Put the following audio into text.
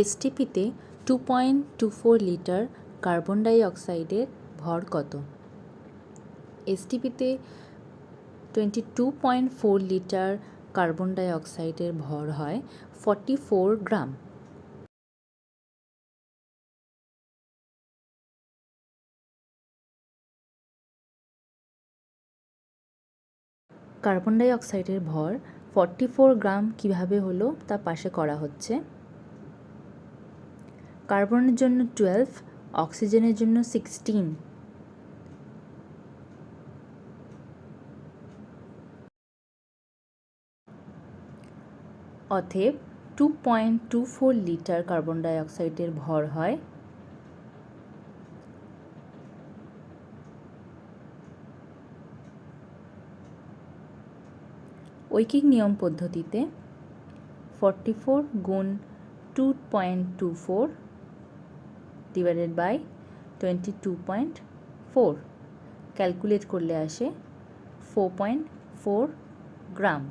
এসটিপিতে two point two four litre carbon die অক্সাইডের ভর কত? এসটিপিতে twenty two point four litre carbon die অক্সাইডের ভর হয় ফর্টি ফোর গ্রাম। কার্বন ডাই অক্সাইডের ভর ফর্টি ফোর গ্রাম কীভাবে হলো তা পাশে করা হচ্ছে? কার্বনের জন্য টুয়েলভ, অক্সিজেনের জন্য সিক্সটিন। অতএব two point two four litre carbon die অক্সাইডের ভর হয়। ঐকিক নিয়ম পদ্ধতিতে ফর্টি ফোর গুণ two point two four divided by twenty two point four calculate করলে আসে ফোর পয়েন্ট ফোর গ্রাম